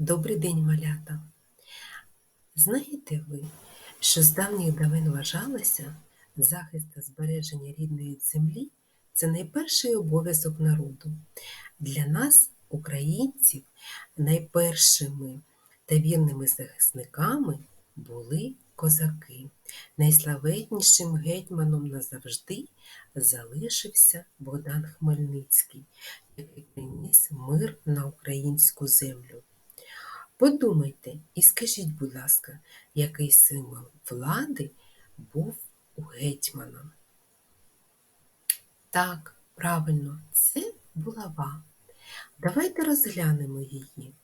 Добрий день, малята! Знаєте ви, що з давніх давен вважалося, захист та збереження рідної землі це найперший обов'язок народу. Для нас, українців, найпершими та вірними захисниками були козаки. Найславетнішим гетьманом назавжди залишився Богдан Хмельницький, який приніс мир на українську землю. Подумайте і скажіть, будь ласка, який символ влади був у гетьмана? Так, правильно, це булава. Давайте розглянемо її.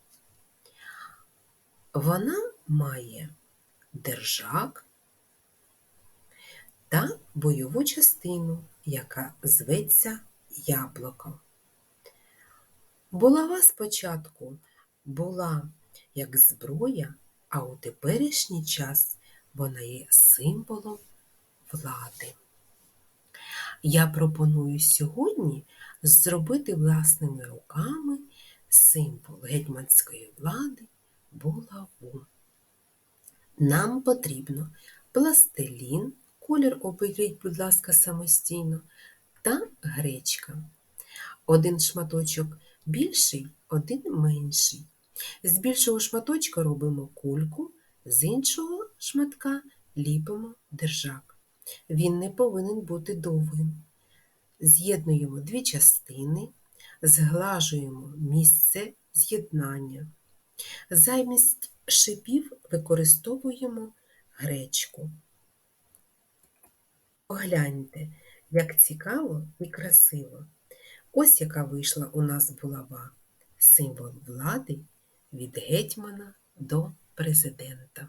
Вона має держак та бойову частину, яка зветься яблуко. Булава спочатку була як зброя, а у теперішній час вона є символом влади. Я пропоную сьогодні зробити власними руками символ гетьманської влади булаву. Нам потрібно пластилін, колір оберіть, будь ласка, самостійно, та гречка. Один шматочок більший, один менший. З більшого шматочка робимо кульку, з іншого шматка ліпимо держак. Він не повинен бути довгим. З'єднуємо дві частини, зглажуємо місце з'єднання. Замість шипів використовуємо гречку. Погляньте, як цікаво і красиво. Ось яка вийшла у нас булава символ влади від гетьмана до президента.